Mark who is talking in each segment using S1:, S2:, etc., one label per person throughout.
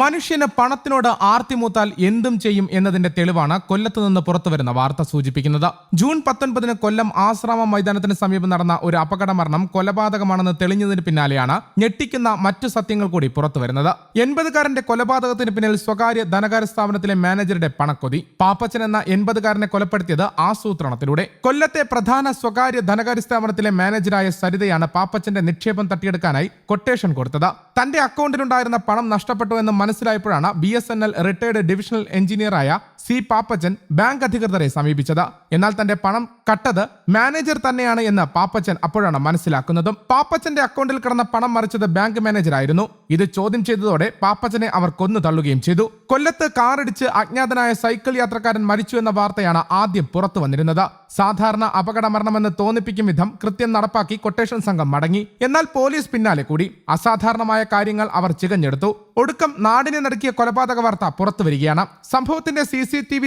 S1: മനുഷ്യന് പണത്തിനോട് ആർത്തിമൂത്താൽ എന്തും ചെയ്യും എന്നതിന്റെ തെളിവാണ് കൊല്ലത്ത് നിന്ന് പുറത്തുവരുന്ന വാർത്ത സൂചിപ്പിക്കുന്നത്. ജൂൺ പത്തൊൻപതിന് കൊല്ലം ആശ്രാമ മൈതാനത്തിന് സമീപം നടന്ന ഒരു അപകട മരണം കൊലപാതകമാണെന്ന് തെളിഞ്ഞതിന് പിന്നാലെയാണ് ഞെട്ടിക്കുന്ന മറ്റു സത്യങ്ങൾ കൂടി പുറത്തുവരുന്നത്. എൺപതുകാരന്റെ കൊലപാതകത്തിന് പിന്നിൽ സ്വകാര്യ ധനകാര്യ സ്ഥാപനത്തിലെ മാനേജറുടെ പണക്കൊതി. പാപ്പച്ചൻ എന്ന എൺപതുകാരനെ കൊലപ്പെടുത്തിയത് ആസൂത്രണത്തിലൂടെ. കൊല്ലത്തെ പ്രധാന സ്വകാര്യ ധനകാര്യ സ്ഥാപനത്തിലെ മാനേജരായ സരിതയാണ് പാപ്പച്ചന്റെ നിക്ഷേപം തട്ടിയെടുക്കാനായി കൊട്ടേഷൻ കൊടുത്തത്. തന്റെ അക്കൗണ്ടിലുണ്ടായിരുന്ന പണം നഷ്ടപ്പെട്ടു എന്ന് മനസ്സിലായപ്പോഴാണ് B S N L retired divisional എഞ്ചിനീയറായ C Pappachan bank അധികൃതരെ സമീപിച്ചത്. എന്നാൽ തന്റെ പണം കട്ടത് മാനേജർ തന്നെയാണ് എന്ന് പാപ്പച്ചൻ അപ്പോഴാണ് മനസ്സിലാക്കുന്നതും. പാപ്പച്ചന്റെ അക്കൗണ്ടിൽ കിടന്ന പണം മറിച്ചത് ബാങ്ക് മാനേജറായിരുന്നു ഇത് ചോദ്യം ചെയ്തതോടെ പാപ്പച്ചനെ അവർ കൊന്നു തള്ളുകയും ചെയ്തു. കൊല്ലത്ത് കാറിടിച്ച് അജ്ഞാതനായ സൈക്കിൾ യാത്രക്കാരൻ മരിച്ചു എന്ന വാർത്തയാണ് ആദ്യം പുറത്തു വന്നിരുന്നത്. സാധാരണ അപകട മരണമെന്ന് തോന്നിപ്പിക്കും വിധം കൃത്യം നടപ്പാക്കി കൊട്ടേഷൻ സംഘം മടങ്ങി. എന്നാൽ പോലീസ് പിന്നാലെ കൂടി. അസാധാരണമായ കാര്യങ്ങൾ അവർ ചികഞ്ഞെടുത്തു. ഒടുക്കം നാടിനെ നടക്കിയ കൊലപാതക വാർത്ത പുറത്തു വരികയാണ്. സംഭവത്തിന്റെ സി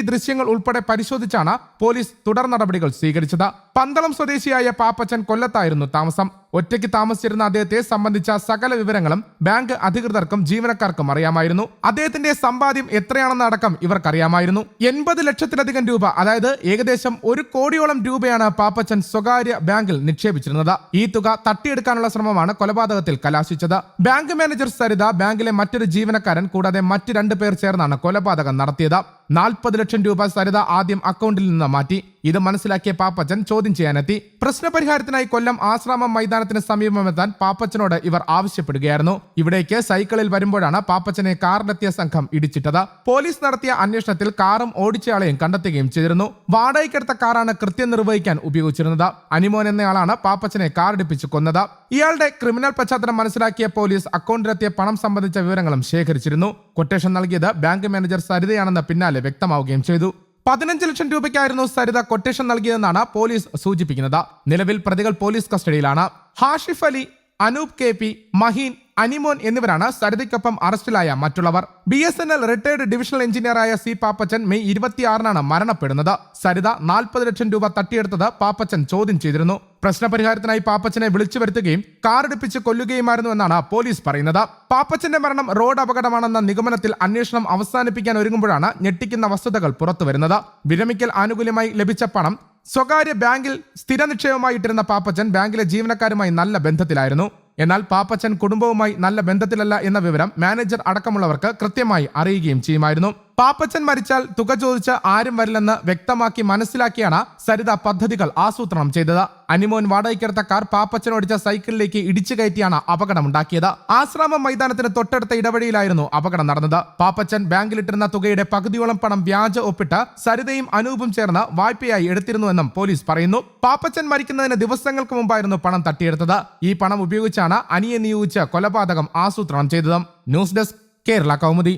S1: ദൃശ്യങ്ങൾ ഉൾപ്പെടെ പരിശോധിച്ചാണ് പോലീസ് തുടർ നടപടികൾ സ്വീകരിച്ചത്. പന്തളം സ്വദേശിയായ പാപ്പച്ചൻ കൊല്ലത്തായിരുന്നു താമസം. ഒറ്റയ്ക്ക് താമസിച്ചിരുന്ന അദ്ദേഹത്തെ സംബന്ധിച്ച സകല വിവരങ്ങളും ബാങ്ക് അധികൃതർക്കും ജീവനക്കാർക്കും അറിയാമായിരുന്നു. അദ്ദേഹത്തിന്റെ സമ്പാദ്യം എത്രയാണെന്ന് അടക്കം ഇവർക്കറിയാമായിരുന്നു. എൺപത് ലക്ഷത്തിലധികം രൂപ അതായത് ഏകദേശം ഒരു കോടിയോളം രൂപയാണ് പാപ്പച്ചൻ സ്വകാര്യ ബാങ്കിൽ നിക്ഷേപിച്ചിരുന്നത്. ഈ തുക തട്ടിയെടുക്കാനുള്ള ശ്രമമാണ് കൊലപാതകത്തിൽ കലാശിച്ചത്. ബാങ്ക് മാനേജർ സരിത ബാങ്കിലെ മറ്റൊരു ജീവനക്കാരൻ കൂടാതെ മറ്റ് രണ്ടു പേർ ചേർന്നാണ് കൊലപാതകം നടത്തിയത്. നാൽപ്പത് ലക്ഷം രൂപ സരിത ആദ്യം അക്കൗണ്ടിൽ നിന്ന് മാറ്റി. ഇത് മനസ്സിലാക്കിയ പാപ്പച്ചൻ ചോദ്യം ചെയ്യാനെത്തി. പ്രശ്നപരിഹാരത്തിനായി കൊല്ലം ആശ്രാമം മൈതാനത്തിന് സമീപമെത്താൻ പാപ്പച്ചനോട് ഇവർ ആവശ്യപ്പെടുകയായിരുന്നു. ഇവിടേക്ക് സൈക്കിളിൽ വരുമ്പോഴാണ് പാപ്പച്ചനെ കാറിലെത്തിയ സംഘം ഇടിച്ചിട്ടത്. പോലീസ് നടത്തിയ അന്വേഷണത്തിൽ കാറും ഓടിച്ചയാളെയും കണ്ടെത്തുകയും ചെയ്തിരുന്നു. വാടകയ്ക്കെടുത്ത കാറാണ് കൃത്യം നിർവഹിക്കാൻ ഉപയോഗിച്ചിരുന്നത്. അനിമോൻ എന്നയാളാണ് പാപ്പച്ചനെ കാറിടിപ്പിച്ച് കൊന്നത്. ഇയാളുടെ ക്രിമിനൽ പശ്ചാത്തലം മനസ്സിലാക്കിയ പോലീസ് അക്കൗണ്ടിലെത്തിയ പണം സംബന്ധിച്ച വിവരങ്ങളും ശേഖരിച്ചിരുന്നു. കൊട്ടേഷൻ നൽകിയത് ബാങ്ക് മാനേജർ സരിതയാണെന്ന് പിന്നാലെ വ്യക്തമാവുകയും ചെയ്തു. പതിനഞ്ച് ലക്ഷം രൂപയ്ക്കായിരുന്നു സരിത കൊട്ടേഷൻ നൽകിയതെന്നാണ് പോലീസ് സൂചിപ്പിക്കുന്നത്. നിലവിൽ പ്രതികൾ പോലീസ് കസ്റ്റഡിയിലാണ്. ഹാഷിഫ് അലി അനൂപ് കെ പി മഹീൻ അനിമോൻ എന്നിവരാണ് സരിതയ്ക്കൊപ്പം അറസ്റ്റിലായ മറ്റുള്ളവർ. B S N L retired divisional എഞ്ചിനീയറായ C Pappachan May ഇരുപത്തിയാറിനാണ് മരണപ്പെടുന്നത്. സരിത നാൽപ്പത് ലക്ഷം രൂപ തട്ടിയെടുത്തത് പാപ്പച്ചൻ ചോദ്യം ചെയ്തിരുന്നു. പ്രശ്നപരിഹാരത്തിനായി പാപ്പച്ചനെ വിളിച്ചു വരുത്തുകയും കാറിടിപ്പിച്ച് കൊല്ലുകയുമായിരുന്നു എന്നാണ് പോലീസ് പറയുന്നത്. പാപ്പച്ചന്റെ മരണം റോഡ് അപകടമാണെന്ന നിഗമനത്തിൽ അന്വേഷണം അവസാനിപ്പിക്കാൻ ഒരുങ്ങുമ്പോഴാണ് ഞെട്ടിക്കുന്ന വസ്തുതകൾ പുറത്തുവരുന്നത് വിരമിക്കൽ ആനുകൂല്യമായി ലഭിച്ച പണം സ്വകാര്യ ബാങ്കിൽ സ്ഥിര നിക്ഷേപമായിട്ടിരുന്ന പാപ്പച്ചൻ ബാങ്കിലെ ജീവനക്കാരുമായി നല്ല ബന്ധത്തിലായിരുന്നു. എന്നാൽ പാപ്പച്ചൻ കുടുംബവുമായി നല്ല ബന്ധത്തിലല്ല എന്ന വിവരം മാനേജർ അടക്കമുള്ളവർക്ക് കൃത്യമായി അറിയുകയും ചെയ്യുമായിരുന്നു പാപ്പച്ചൻ മരിച്ചാൽ തുക ചോദിച്ച് ആരും വരില്ലെന്ന് വ്യക്തമാക്കി മനസ്സിലാക്കിയാണ് സരിത പദ്ധതികൾ ആസൂത്രണം ചെയ്തത്. അനിമോൻ വാടകയ്ക്കെടുത്ത കാർ പാപ്പച്ചൻ ഓടിച്ച സൈക്കിളിലേക്ക് ഇടിച്ചു കയറ്റിയാണ് അപകടമുണ്ടാക്കിയത്. ആശ്രാമം മൈതാനത്തിന് തൊട്ടടുത്ത ഇടവഴിയിലായിരുന്നു അപകടം നടന്നത്. പാപ്പച്ചൻ ബാങ്കിലിട്ടിരുന്ന തുകയുടെ പകുതിയോളം പണം വ്യാജ ഒപ്പിട്ട് സരിതയും അനൂപും ചേർന്ന് വായ്പയായി എടുത്തിരുന്നുവെന്നും പോലീസ് പറയുന്നു. പാപ്പച്ചൻ മരിക്കുന്നതിന് ദിവസങ്ങൾക്ക് മുമ്പായിരുന്നു പണം തട്ടിയെടുത്തത്. ഈ പണം ഉപയോഗിച്ചാണ് അനിയെ നിയോഗിച്ച് കൊലപാതകം ആസൂത്രണം ചെയ്തത്. News desk Kerala Kaumudi.